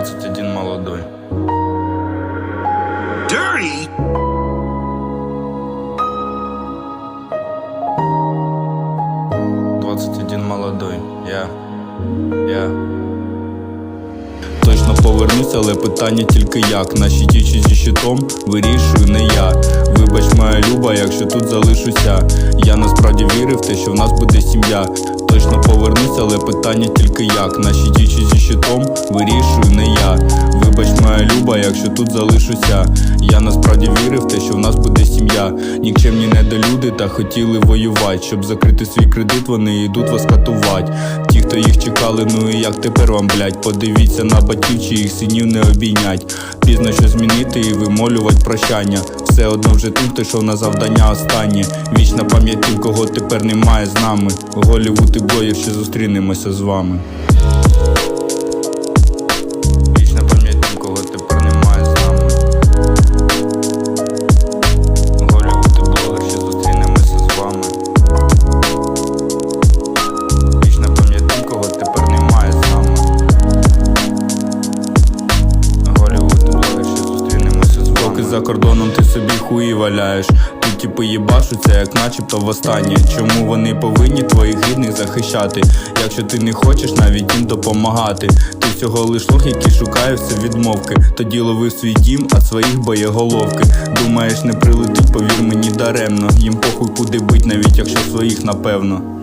21 молодой. Dirty? Двадцать один молодой. Я. Я. Повернусь, але питання тільки як. Наші дічі зі щитом вирішую не я. Вибач, моя люба, якщо тут залишуся. Я насправді вірив те, що в нас буде сім'я. Точно повернусь, але питання тільки як. Наші дічі зі щитом вирішую не я. Вибач, моя люба, якщо тут залишуся. Я насправді вірив те, що в нас буде сім'я. Нікчемні недолюди та хотіли воювати. Щоб закрити свій кредит, вони йдуть вас катувати. Ті, хто їх чекали, ну і як тепер вам, блять, подивіться на батьків, чи їх синів не обійнять. Пізно що змінити і вимолювати прощання. Все одно вже тим, хто йшов на завдання останнє. Вічна пам'ять тим, кого тепер немає з нами. Голівуд і блогер, ще зустрінемося з вами. Поки за кордоном ти собі хуї валяєш. Тут типи їбашуться, як начебто востаннє. Чому вони повинні твоїх рідних захищати? Якщо ти не хочеш навіть їм допомагати. Ти всього лиш лох, який шукає все відмовки. Тоді ловив свій дім, а своїх боєголовки. Думаєш, не прилетить, повір мені даремно. Їм похуй куди бить, навіть якщо своїх напевно.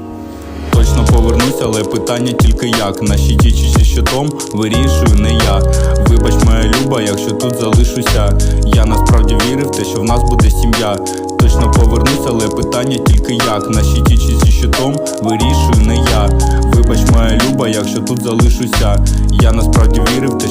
Точно повернусь, але питання тільки як. Наші дічі зі щитом вирішую не я. Вибач, моя люба, якщо тут залишуся. Я насправді вірив те, що в нас буде сім'я. Точно повернусь, але питання тільки як. Наші дічі зі щитом вирішую не я. Вибач, моя люба, якщо тут залишуся. Я насправді вірив в те,